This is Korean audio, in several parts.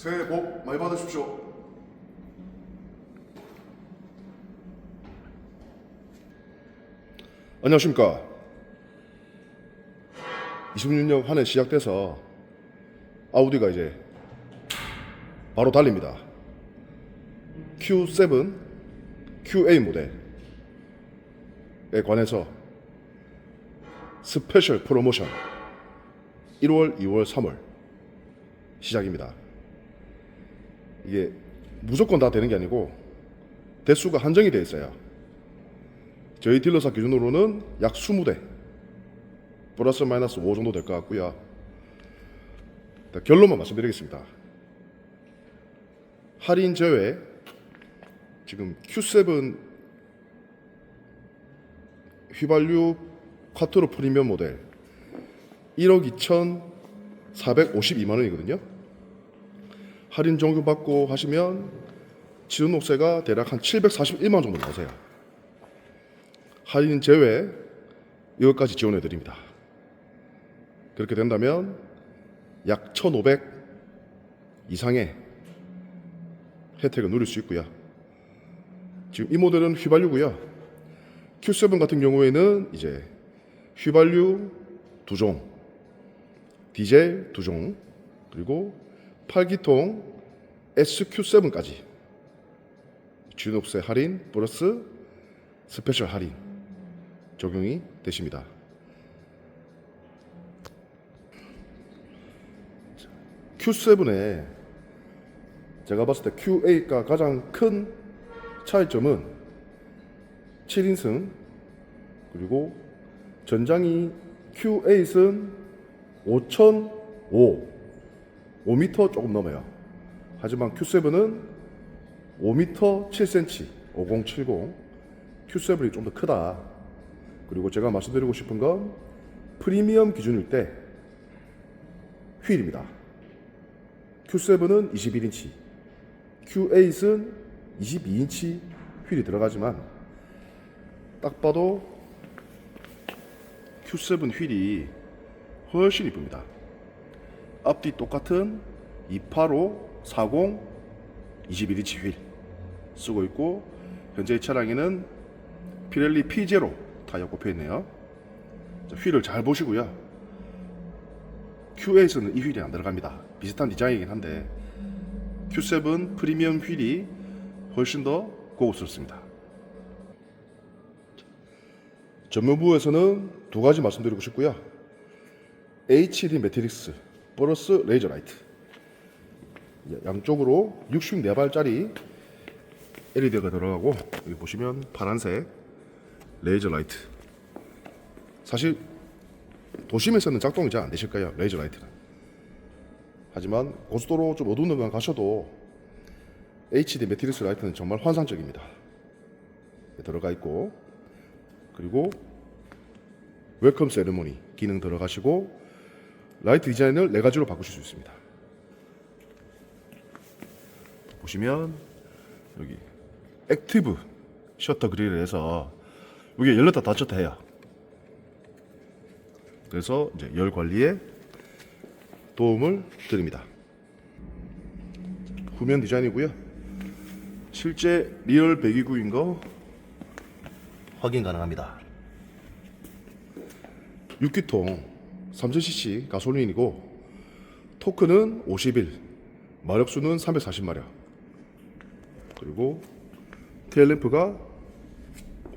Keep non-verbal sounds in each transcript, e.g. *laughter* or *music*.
새해 복 많이 받으십시오. 안녕하십니까. 26년 한 해 시작돼서 아우디가 이제 바로 달립니다. Q7, QA 모델에 관해서 스페셜 프로모션 1월, 2월, 3월 시작입니다. 이게 무조건 다 되는 게 아니고 대수가 한정이 되어 있어요. 저희 딜러사 기준으로는 약 20대 플러스 마이너스 5 정도 될 것 같고요. 결론만 말씀드리겠습니다. 할인 제외 지금 Q7 휘발유 쿼트로 프리미엄 모델 1억 2,452만 원이거든요. 할인 정규 받고 하시면 지원옥세가 대략 한 741만 원 정도 나오세요. 할인 제외 이것까지 지원해 드립니다. 그렇게 된다면 약 1,500 이상의 혜택을 누릴 수 있고요. 지금 이 모델은 휘발유고요. Q7 같은 경우에는 이제 휘발유 두 종, 디젤 두 종, 그리고 8기통 SQ7까지 주녹세 할인 플러스 스페셜 할인 적용이 되십니다. Q7에 제가 봤을 때 QA가 가장 큰 차이점은 7인승 그리고 전장이 Q8은 5,005 5m 조금 넘어요. 하지만 Q7은 5m 7cm 5070 Q7이 좀 더 크다. 그리고 제가 말씀드리고 싶은 건 프리미엄 기준일 때 휠입니다. Q7은 21인치, Q8은 22인치 휠이 들어가지만 딱 봐도 Q7 휠이 훨씬 이쁩니다. 앞뒤 똑같은 285, 40, 21인치 휠 쓰고 있고 현재 이 차량에는 피렐리 P0 타이어 꼽혀 있네요. 자, 휠을 잘 보시고요. Q8에서는 이 휠이 안 들어갑니다. 비슷한 디자인이긴 한데 Q7 프리미엄 휠이 훨씬 더 고급스럽습니다. 전면부에서는 두 가지 말씀드리고 싶고요. HD 매트릭스 플러스 레이저 라이트. 양쪽으로 64발짜리 LED가 들어가고 여기 보시면 파란색 레이저 라이트. 사실 도심에서는 작동이 잘 안 되실 거예요 레이저 라이트는. 하지만 고속도로 좀 어두운 데만 가셔도 HD 매트릭스 라이트는 정말 환상적입니다. 들어가 있고 그리고 웰컴 세레모니 기능 들어가시고 라이트 디자인을 네 가지로 바꾸실 수 있습니다. 보시면 여기 액티브 셔터 그릴을 해서 이게 열렸다 닫혔다 해요. 그래서 이제 열 관리에 도움을 드립니다. 후면 디자인이고요. 실제 리얼 배기구인 거 확인 가능합니다. 6기통 3000cc 가솔린이고 토크는 51, 마력수는 340마력. 그리고 테일 램프가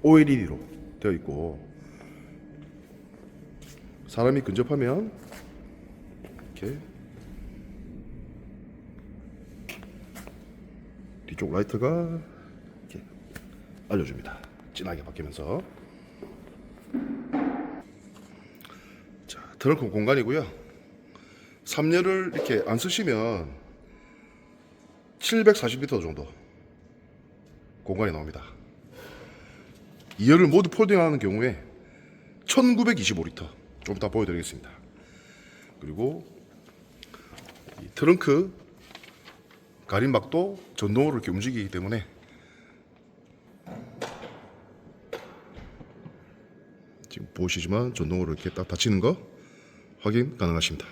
OLED로 되어 있고 사람이 근접하면 이렇게 뒤쪽 라이트가 이렇게 알려줍니다. 진하게 바뀌면서 자, 트렁크 공간이고요. 3열을 이렇게 안 쓰시면 740리터 정도 공간이 나옵니다. 2열을 모두 폴딩하는 경우에 1925리터 좀 이따 보여드리겠습니다. 그리고 이 트렁크 가림막도 전동으로 이렇게 움직이기 때문에 지금 보시지만 전동으로 이렇게 딱 닫히는 거 확인 가능하십니다.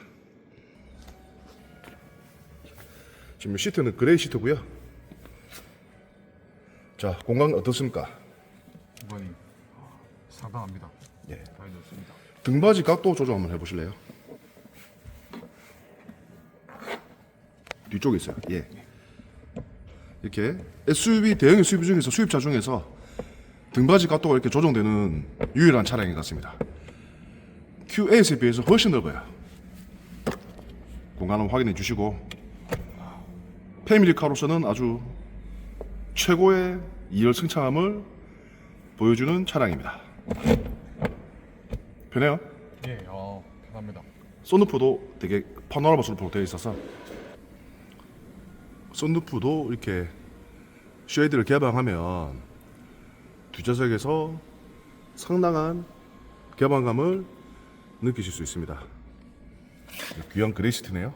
지금 시트는 그레이 시트고요. 자, 공간 어떻습니까? 공간이 상당합니다. 예. 많이 넓습니다. 등받이 각도 조정 한번 해보실래요? 뒤쪽에 있어요. 예. 이렇게 SUV 대형 SUV 중에서 수입차 중에서 등받이 각도가 이렇게 조정되는 유일한 차량인 것 같습니다. QAS에 비해서 훨씬 넓어요. 공간을 확인해 주시고 패밀리카로서는 아주 최고의 2열 승차감을 보여주는 차량입니다. 편해요? 예, 어, 편합니다. 썬루프도 되게 파노라마 썬루프로 되어 있어서 썬루프도 이렇게 쉐이드를 개방하면 뒷좌석에서 상당한 개방감을 느끼실 수 있습니다. 귀한 그레이시트네요.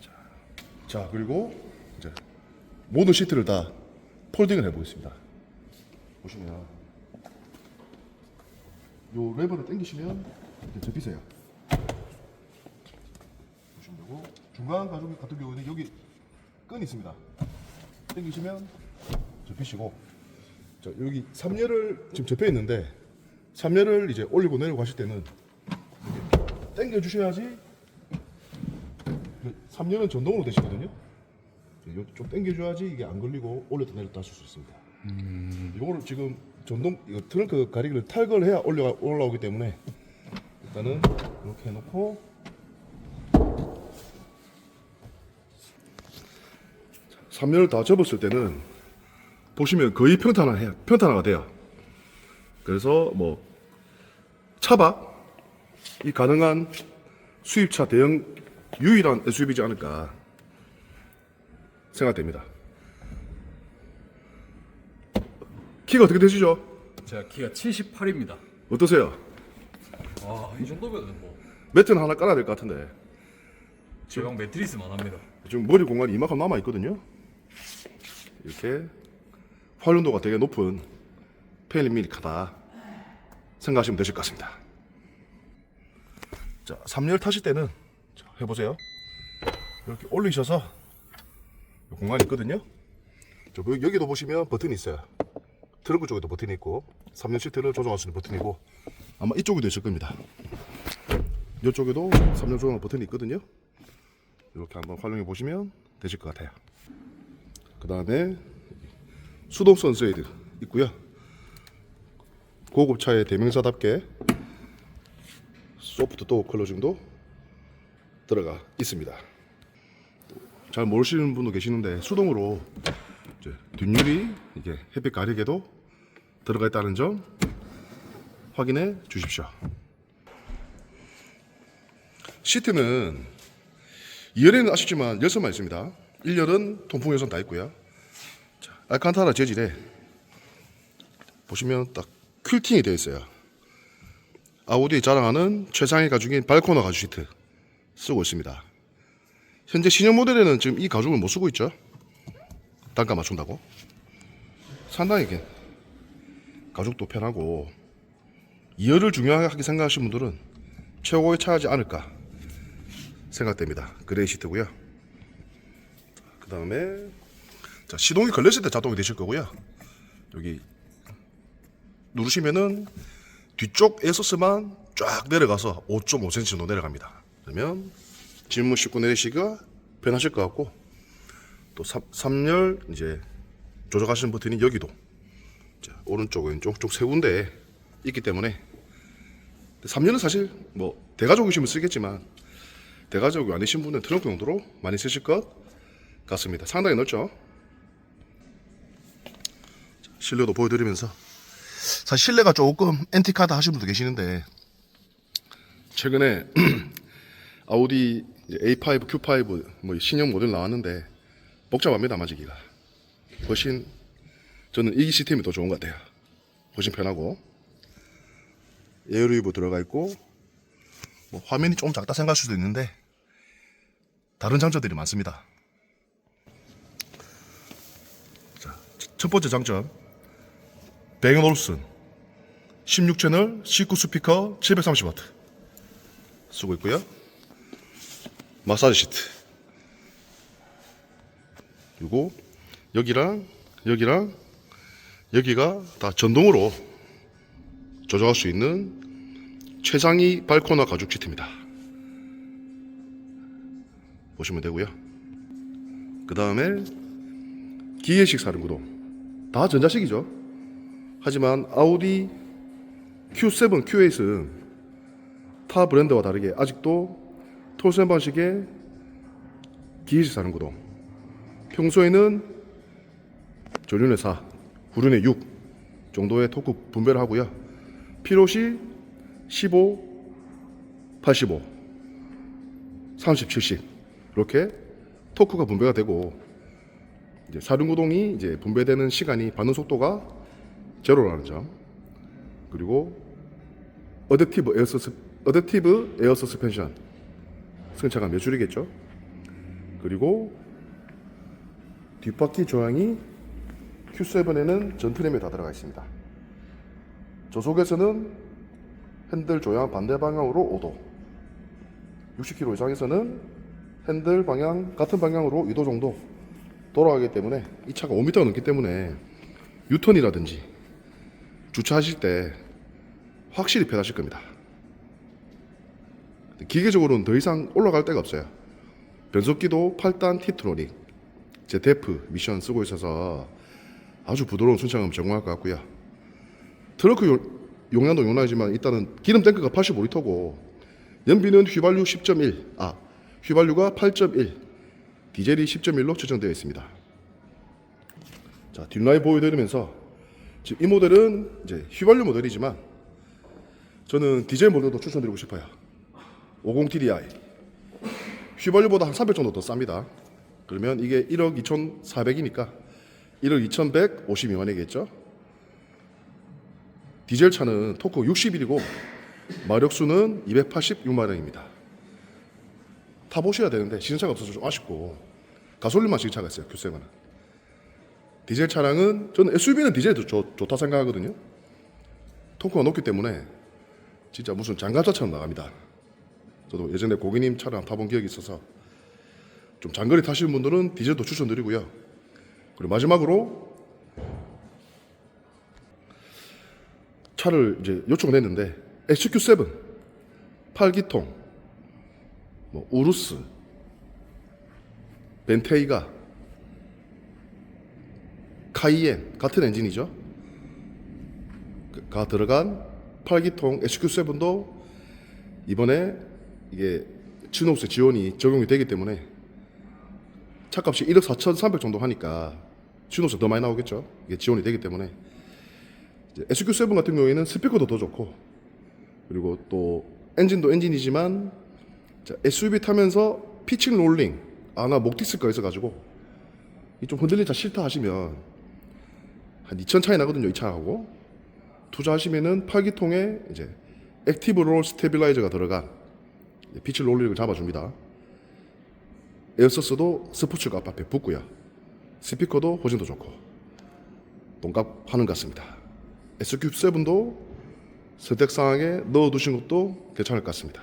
자, 자 그리고 이제 모든 시트를 다 폴딩을 해보겠습니다. 보시면 요 레버를 당기시면 이렇게 접히세요. 보시면 되고 중간 가죽 같은 경우는 여기 끈이 있습니다. 당기시면 접히시고 자 여기 3열을 지금 접혀 있는데 3열을 이제 올리고 내리고 하실 때는 당겨 주셔야지 3열은 전동으로 되시거든요. 요- 좀 당겨 줘야지 이게 안 걸리고 올렸다 내렸다 하실 수 있습니다. 이거를 지금 전동 이거 트렁크 가리기를 탈거를 해야 올라 올라오기 때문에 일단은 이렇게 해놓고 3열을 다 접었을 때는 보시면 거의 평탄화 해요. 평탄화가 돼요. 그래서 뭐 차박 이 가능한 수입차 대형 유일한 SUV지 않을까 생각됩니다. 키가 어떻게 되시죠? 제가 키가 78입니다. 어떠세요? 와, 이 정도면 뭐 매트는 하나 깔아야 될 것 같은데 제방 매트리스만 합니다. 지금 머리 공간이 이만큼 남아 있거든요. 이렇게 활용도가 되게 높은 페일미니카다 생각하시면 되실 것 같습니다. 자, 3열 타실 때는 자, 해보세요. 이렇게 올리셔서 공간이 있거든요. 저 여기- 여기도 보시면 버튼이 있어요. 트렁크 쪽에도 버튼이 있고 3열 시트를 조정할 수 있는 버튼이고 아마 이쪽에도 있을 겁니다. 이쪽에도 3열 조정 버튼이 있거든요. 이렇게 한번 활용해 보시면 되실 것 같아요. 그 다음에 수동 선세이드 있고요. 고급차의 대명사답게 소프트 도어 클로징도 들어가 있습니다. 잘 모르시는 분도 계시는데 수동으로 뒷유리 이게 햇빛 가리개도 들어가 있다는 점 확인해 주십시오. 시트는 2열에는 아시지만 열선만 있습니다. 1열은 통풍 열선 다 있고요. 자, 알칸타라 재질에 보시면 딱 퀼팅이 되어 있어요. 아우디 자랑하는 최상의 가죽인 발코너 가죽 시트 쓰고 있습니다. 현재 신형 모델에는 지금 이 가죽을 못 쓰고 있죠. 단가 맞춘다고. 상당히 이게 가죽도 편하고 2열을 중요하게 생각하시는 분들은 최고의 차이지 않을까 생각됩니다. 그레이 시트고요. 그 다음에 자, 시동이 걸렸을 때 자동이 되실 거고요. 여기 누르시면은 뒤쪽 에소스만 쫙 내려가서 5.5cm 정도 내려갑니다. 그러면 질문 싣고 내리시기가 편하실 것 같고 또 3, 열 이제 조작하시는 버튼이 여기도 자, 오른쪽 왼쪽 쪽 세 군데 있기 때문에 3열은 사실 뭐 대가족이시면 쓰겠지만 대가족이 아니신 분은 트렁크 용도로 많이 쓰실 것 같습니다. 상당히 넓죠? 자, 실내도 보여드리면서 사실 실내가 조금 앤티카다 하시는 분도 계시는데. 최근에 *clears throat* 아우디 이제 A5, Q5 뭐 신형 모델 나왔는데 복잡합니다 맞이기가. 훨씬 저는 이 시스템이 더 좋은 것 같아요. 훨씬 편하고. 에어리브 들어가 있고 뭐 화면이 조금 작다 생각할 수도 있는데 다른 장점들이 많습니다. 자, 첫 번째 장점. 뱅앤 올슨 16채널 19 스피커 730W 쓰고 있고요. 마사지 시트 그리고 여기랑 여기랑 여기가 다 전동으로 조작할 수 있는 최상위 발코나 가죽 시트입니다. 보시면 되고요. 그 다음에 기계식 사륜구동 다 전자식이죠. 하지만 아우디 Q7, Q8은 타 브랜드와 다르게 아직도 톨센 방식의 기계식 사륜구동 평소에는 전륜의 4, 후륜의 6 정도의 토크 분배를 하고요. 필요시 15, 85, 30, 70 이렇게 토크가 분배가 되고 이제 사륜구동이 이제 분배되는 시간이 반응 속도가 제로라는 점 그리고 어댑티브 에어 서스 어댑티브 에어 서스펜션 승차감 몇 줄이겠죠? 그리고 뒷바퀴 조향이 Q7에는 전트램에 다 들어가 있습니다. 저속에서는 핸들 조향 반대 방향으로 5도 60km 이상에서는 핸들 방향 같은 방향으로 2도 정도 돌아가기 때문에 이 차가 5m가 넘기 때문에 유턴이라든지 주차하실 때 확실히 편하실 겁니다. 기계적으로는 더 이상 올라갈 데가 없어요. 변속기도 8단 티트로닉 ZF 미션 쓰고 있어서 아주 부드러운 순창음 제공할 것 같고요. 트렁크 용- 용량도 용량이지만 일단은 기름 탱크가 85리터고 연비는 휘발유 10.1, 아 휘발유가 8.1, 디젤이 10.1로 측정되어 있습니다. 자 뒷라인 보여드리면서 지금 이 모델은 이제 휘발유 모델이지만 저는 디젤 모델도 추천드리고 싶어요. 50 TDI 휘발유보다 한 300 정도 더 쌉니다. 그러면 이게 1억 2,400이니까 1억 2,150 미만이겠죠? 디젤 차는 토크 61이고 마력수는 286마력입니다. 타보셔야 되는데 시승차가 없어서 좀 아쉽고 가솔린만 시승차가 있어요 Q7은 디젤 차량은 저는 SUV는 디젤이 더 좋, 좋다 생각하거든요 토크가 높기 때문에 진짜 무슨 장갑차처럼 나갑니다. 저도 예전에 고객님 차량 타본 기억이 있어서 좀 장거리 타시는 분들은 디젤도 추천드리고요. 그리고 마지막으로 차를 이제 요청을 했는데 SQ7 8기통 뭐 우루스 벤테이가 카이엔 같은 엔진이죠. 그- 가 들어간 8기통 SQ7도 이번에 이게 치노스 지원이 적용이 되기 때문에 차값이 1억 4,300 정도 하니까 치노스 더 많이 나오겠죠? 이게 지원이 되기 때문에. 이제 SQ7 같은 경우에는 스피커도 더 좋고 그리고 또 엔진도 엔진이지만 자, SUV 타면서 피칭 롤링 아 나 목 디스크가 있어가지고 이 좀 흔들린 차 싫다 하시면 한 2천 차이 나거든요 이 차하고 투자하시면은 8기통에 이제 액티브 롤 스테빌라이저가 들어간 피칭 롤링을 잡아줍니다 에어서스도 스포츠가 앞에 붙고요 스피커도 호진도 좋고 돈값 하는 것 같습니다 SQ7도 선택상에 넣어두신 것도 괜찮을 것 같습니다.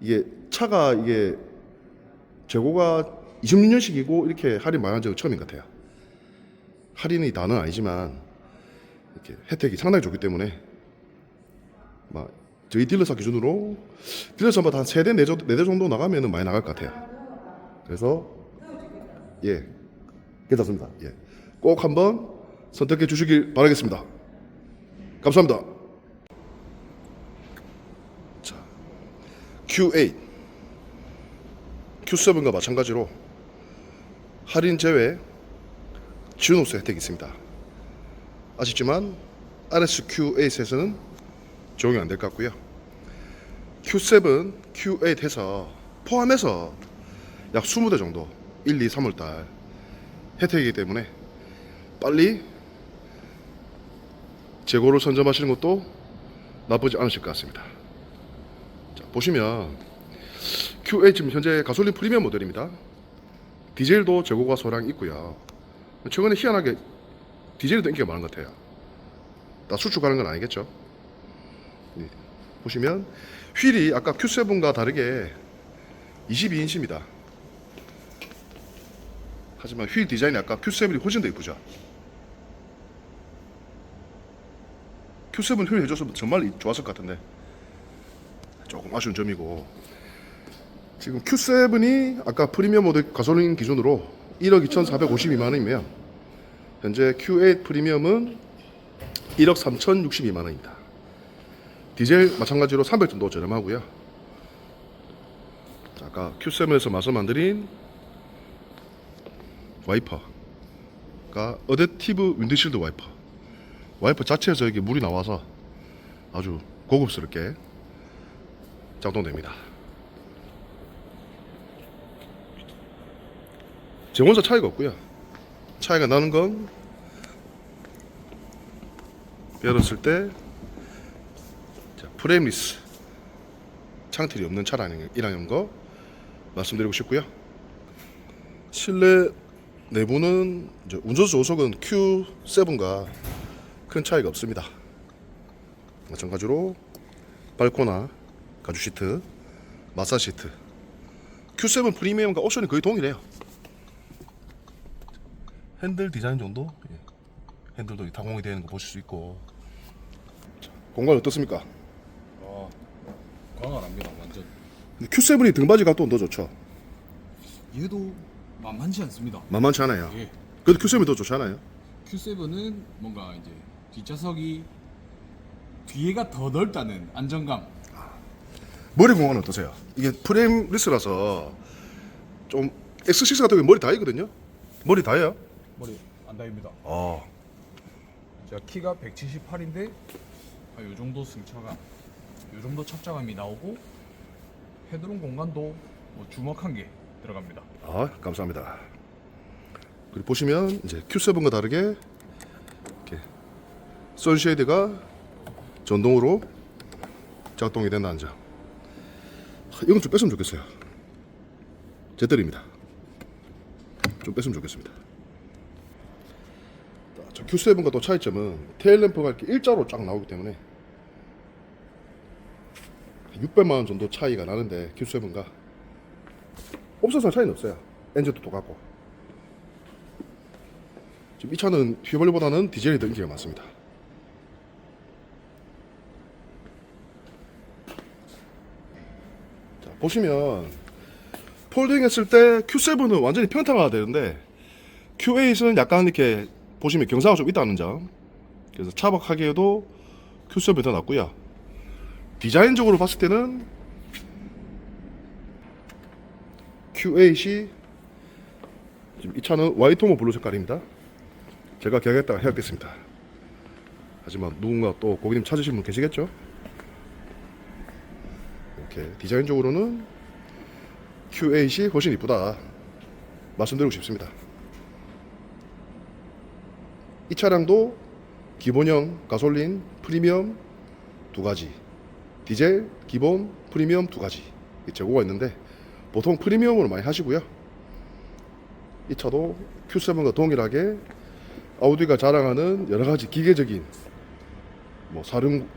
이게 차가 이게 재고가 26년식이고 이렇게 할인 한 적은 처음인 것 같아요. 할인이 다는 아니지만 이렇게 혜택이 상당히 좋기 때문에 막 저희 딜러사 기준으로 딜러사마다 한 세대 네 대 정도 나가면 많이 나갈 것 같아요. 그래서 예 괜찮습니다. 예. 꼭 한번 선택해 주시길 바라겠습니다. 감사합니다. 자, Q8, Q7과 마찬가지로 할인 제외 지원호수 혜택이 있습니다. 아쉽지만 RS Q8에서는 적용이 안 될 것 같고요. Q7, Q8 해서 포함해서 약 20대 정도 1, 2, 3월 달 혜택이기 때문에 빨리 재고를 선점하시는 것도 나쁘지 않으실 것 같습니다. 자, 보시면 Q8 지금 현재 가솔린 프리미엄 모델입니다. 디젤도 재고가 소량 있고요. 최근에 희한하게 디젤도 인기가 많은 것 같아요. 다 수축하는 건 아니겠죠? 예, 보시면 휠이 아까 Q7과 다르게 22인치입니다. 하지만 휠 디자인이 아까 Q7이 훨씬 더 이쁘죠. Q7 휠 해줬으면 정말 좋았을 것 같은데 조금 아쉬운 점이고 지금 Q7이 아까 프리미엄 모델 가솔린 기준으로 1억 2,452만 원이며 현재 Q8 프리미엄은 1억 3,062만 원입니다. 디젤 마찬가지로 300 정도 저렴하고요. 자, 아까 Q7에서 말씀 안 드린 와이퍼가 어댑티브 윈드실드 와이퍼. 와이퍼 자체에서 여기 물이 나와서 아주 고급스럽게 작동됩니다. 제원사 차이가 없고요. 차이가 나는 건 열었을 때 자, 프레임리스 창틀이 없는 차량이라는 거 말씀드리고 싶고요. 실내 내부는 운전수 조석은 Q7과 큰 차이가 없습니다. 마찬가지로 발코나 가죽 시트, 마사 시트, Q7 프리미엄과 옵션이 거의 동일해요. 핸들 디자인 정도? 예. 핸들도 타공이 되는 거 보실 수 있고. 자, 공간 어떻습니까? 아, 광활합니다 완전. 근데 Q7이 등받이 각도는 더 좋죠. 얘도 만만치 않습니다. 만만치 않아요. 예. 그래도 Q7이 더 좋지 않아요? Q7은 뭔가 이제 뒷좌석이 뒤에가 더 넓다는 안정감. 머리 공간은 어떠세요? 이게 프레임리스라서 좀 X6 같은 경우 머리 다이거든요. 머리 다예요? 머리 안 다입니다. 아, 제가 키가 178인데 아, 요 정도 승차감, 요 정도 착장감이 나오고 헤드룸 공간도 뭐 주먹 한 개 들어갑니다. 아 감사합니다. 그리고 보시면 이제 Q7과 다르게 이렇게 선쉐이드가 전동으로 작동이 된다는 점. 하, 이건 좀 뺐으면 좋겠어요. 제 딸입니다. 좀 뺐으면 좋겠습니다. 자, 저 Q7과 또 차이점은 테일 램프가 이렇게 일자로 쫙 나오기 때문에 600만 원 정도 차이가 나는데 Q7과 옵션상 차이는 없어요. 엔진도 똑같고. 지금 이 차는 휘발유보다는 디젤이 더 인기가 많습니다. 자, 보시면 폴딩 했을 때 Q7은 완전히 평탄화가 되는데 Q8은 약간 이렇게 보시면 경사가 좀 있다는 점. 그래서 차박하기에도 Q7이 더 낫고요. 디자인적으로 봤을 때는 Q8이 지금 이 차는 와이토모 블루 색깔입니다. 제가 계약했다가 해야겠습니다. 하지만 누군가 또 고객님 찾으실 분 계시겠죠? 이렇게 디자인적으로는 Q8이 훨씬 이쁘다 말씀드리고 싶습니다. 이 차량도 기본형 가솔린 프리미엄 두 가지 디젤 기본 프리미엄 두 가지 재고가 있는데 보통 프리미엄으로 많이 하시고요. 이 차도 Q7과 동일하게 아우디가 자랑하는 여러 가지 기계적인 뭐 사륜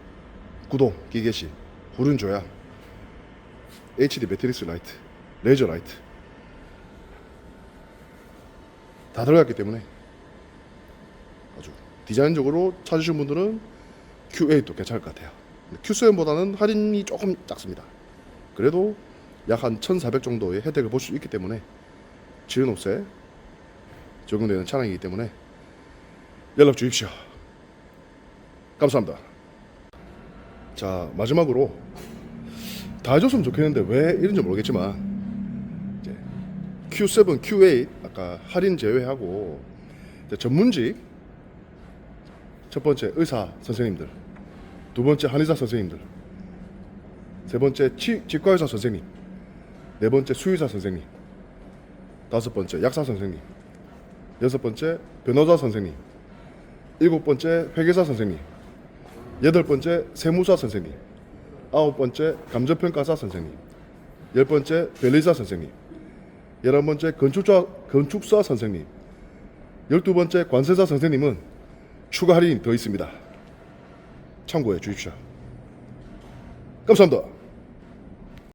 구동 기계식, 후륜 조향, HD 매트리스 라이트, 레저 라이트 다 들어갔기 때문에 디자인적으로 찾으신 분들은 Q8도 괜찮을 것 같아요. Q7보다는 할인이 조금 작습니다. 그래도 약 한 1,400 정도의 혜택을 볼 수 있기 때문에 지은옵세 적용되는 차량이기 때문에 연락 주십시오. 감사합니다. 자 마지막으로 다 해줬으면 좋겠는데 왜 이런지 모르겠지만 이제 Q7, Q8 아까 할인 제외하고 전문직 첫 번째 의사 선생님들, 두 번째 한의사 선생님들, 세 번째 치, 치과의사 선생님, 네 번째 수의사 선생님, 다섯 번째 약사 선생님, 여섯 번째 변호사 선생님, 일곱 번째 회계사 선생님, 여덟 번째 세무사 선생님, 아홉 번째 감정평가사 선생님, 열 번째 변리사 선생님, 열한 번째 건축자 건축사 선생님, 열두 번째 관세사 선생님은 추가 할인이 더 있습니다. 참고해 주십시오. 감사합니다.